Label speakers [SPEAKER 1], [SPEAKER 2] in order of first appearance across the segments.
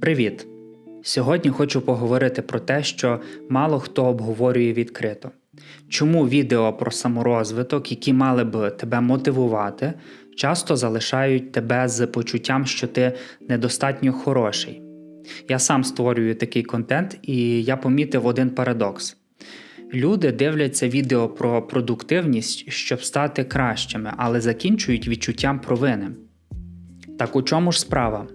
[SPEAKER 1] Привіт! Сьогодні хочу поговорити про те, що мало хто обговорює відкрито. Чому відео про саморозвиток, які мали б тебе мотивувати, часто залишають тебе з почуттям, що ти недостатньо хороший. Я сам створюю такий контент, і я помітив один парадокс. Люди дивляться відео про продуктивність, щоб стати кращими, але закінчують відчуттям провини. Так у чому ж справа?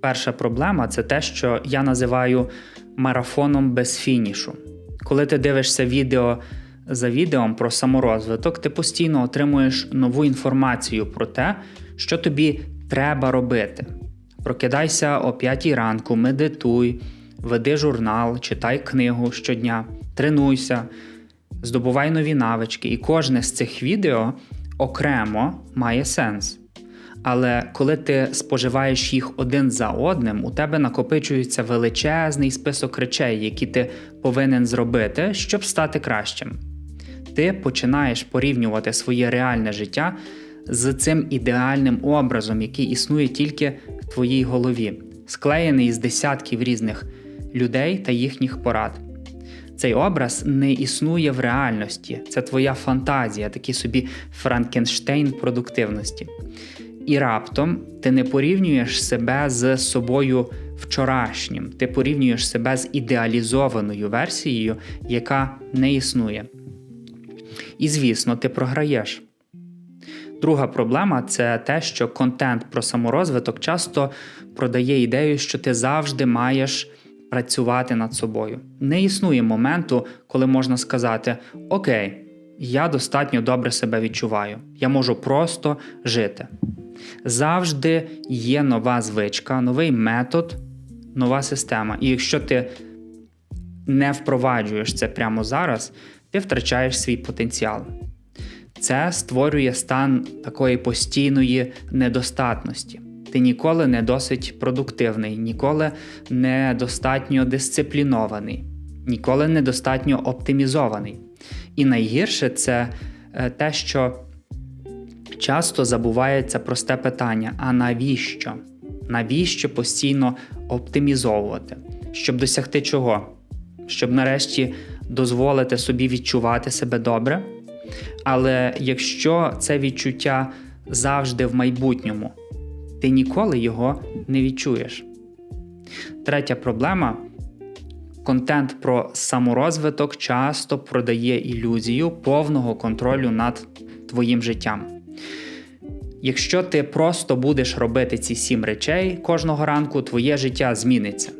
[SPEAKER 1] Перша проблема це те, що я називаю марафоном без фінішу. Коли ти дивишся відео за відео про саморозвиток, ти постійно отримуєш нову інформацію про те, що тобі треба робити. Прокидайся о 5 ранку, медитуй, веди журнал, читай книгу щодня, тренуйся, здобувай нові навички, і кожне з цих відео окремо має сенс. Але коли ти споживаєш їх один за одним, у тебе накопичується величезний список речей, які ти повинен зробити, щоб стати кращим. Ти починаєш порівнювати своє реальне життя з цим ідеальним образом, який існує тільки в твоїй голові, склеєний з десятків різних людей та їхніх порад. Цей образ не існує в реальності, це твоя фантазія, такий собі Франкенштейн продуктивності. І раптом ти не порівнюєш себе з собою вчорашнім, ти порівнюєш себе з ідеалізованою версією, яка не існує. І звісно, ти програєш. Друга проблема це те, що контент про саморозвиток часто продає ідею, що ти завжди маєш працювати над собою. Не існує моменту, коли можна сказати: Окей, я достатньо добре себе відчуваю, я можу просто жити. Завжди є нова звичка, новий метод, нова система. І якщо ти не впроваджуєш це прямо зараз, ти втрачаєш свій потенціал. Це створює стан такої постійної недостатності. Ти ніколи не досить продуктивний, ніколи не достатньо дисциплінований, ніколи не достатньо оптимізований. І найгірше це е, те, що часто забувається просте питання: а навіщо? Навіщо постійно оптимізовувати? Щоб досягти чого? Щоб нарешті дозволити собі відчувати себе добре. Але якщо це відчуття завжди в майбутньому, ти ніколи його не відчуєш. Третя проблема контент про саморозвиток часто продає ілюзію повного контролю над твоїм життям. Якщо ти просто будеш робити ці сім речей кожного ранку, твоє життя зміниться.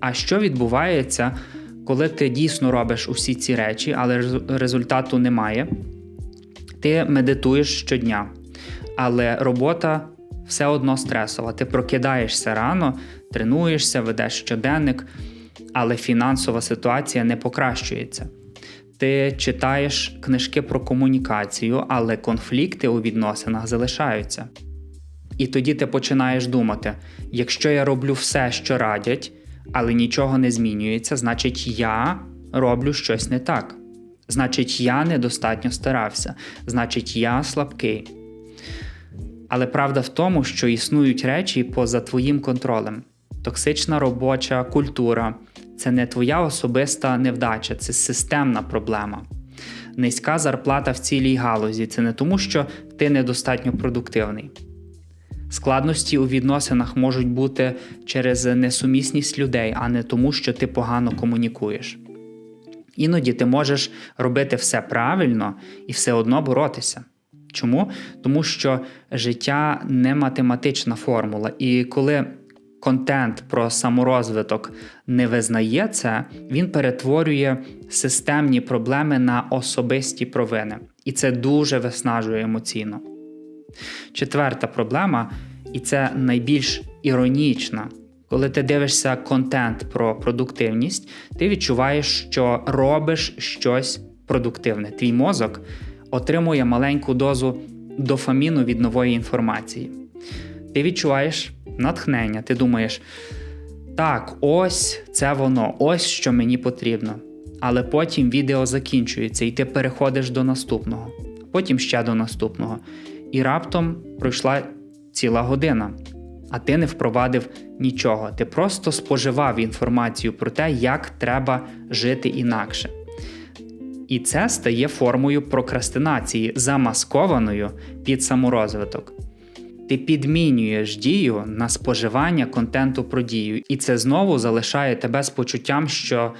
[SPEAKER 1] А що відбувається, коли ти дійсно робиш усі ці речі, але результату немає? Ти медитуєш щодня, але робота все одно стресова. Ти прокидаєшся рано, тренуєшся, ведеш щоденник, але фінансова ситуація не покращується. Ти читаєш книжки про комунікацію, але конфлікти у відносинах залишаються. І тоді ти починаєш думати: якщо я роблю все, що радять, але нічого не змінюється, значить я роблю щось не так. Значить, я недостатньо старався, значить, я слабкий. Але правда в тому, що існують речі поза твоїм контролем. Токсична робоча культура це не твоя особиста невдача, це системна проблема. Низька зарплата в цілій галузі це не тому, що ти недостатньо продуктивний. Складності у відносинах можуть бути через несумісність людей, а не тому, що ти погано комунікуєш. Іноді ти можеш робити все правильно і все одно боротися. Чому? Тому що життя не математична формула, і коли контент про саморозвиток не визнає це, він перетворює системні проблеми на особисті провини. І це дуже виснажує емоційно. Четверта проблема, і це найбільш іронічна. Коли ти дивишся контент про продуктивність, ти відчуваєш, що робиш щось продуктивне. Твій мозок отримує маленьку дозу дофаміну від нової інформації. Ти відчуваєш натхнення, ти думаєш, так, ось це воно, ось що мені потрібно. Але потім відео закінчується, і ти переходиш до наступного, потім ще до наступного. І раптом пройшла ціла година. а ти не впровадив нічого. Ти просто споживав інформацію про те, як треба жити інакше. І це стає формою прокрастинації, замаскованою під саморозвиток. Ти підмінюєш дію на споживання контенту про дію, і це знову залишає тебе з почуттям, що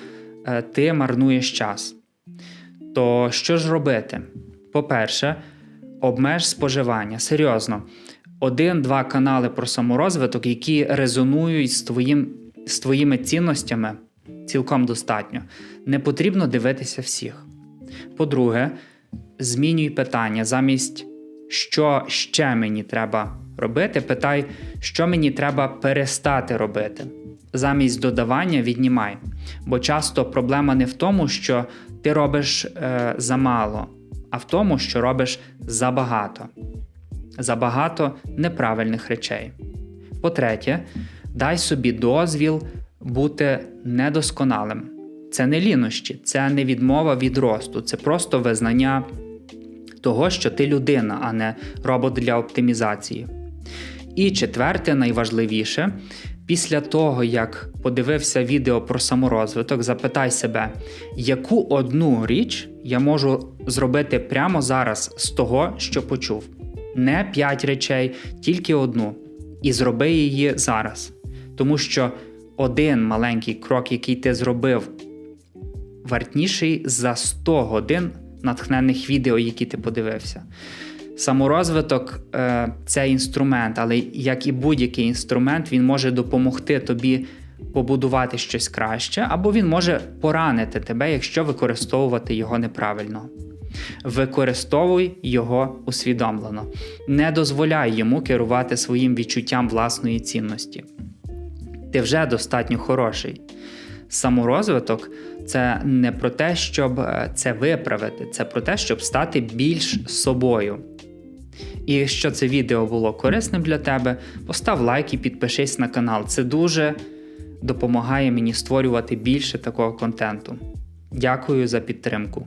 [SPEAKER 1] е, ти марнуєш час. То що ж робити? По-перше, обмеж споживання. Серйозно, один-два канали про саморозвиток, які резонують з, твоїм, з твоїми цінностями, цілком достатньо. Не потрібно дивитися всіх. По-друге, змінюй питання замість що ще мені треба робити, питай, що мені треба перестати робити. Замість додавання віднімай. Бо часто проблема не в тому, що ти робиш е, замало, а в тому, що робиш забагато. Забагато неправильних речей. По-третє, дай собі дозвіл бути недосконалим. Це не лінощі, це не відмова від росту, це просто визнання того, що ти людина, а не робот для оптимізації. І четверте, найважливіше, після того, як подивився відео про саморозвиток, запитай себе, яку одну річ я можу зробити прямо зараз з того, що почув. Не п'ять речей, тільки одну. І зроби її зараз. Тому що один маленький крок, який ти зробив, вартніший за 100 годин натхненних відео, які ти подивився. Саморозвиток е, це інструмент, але як і будь-який інструмент, він може допомогти тобі побудувати щось краще, або він може поранити тебе, якщо використовувати його неправильно. Використовуй його усвідомлено, не дозволяй йому керувати своїм відчуттям власної цінності. Ти вже достатньо хороший. Саморозвиток це не про те, щоб е, це виправити, це про те, щоб стати більш собою. І якщо це відео було корисним для тебе, постав лайк і підпишись на канал. Це дуже допомагає мені створювати більше такого контенту. Дякую за підтримку.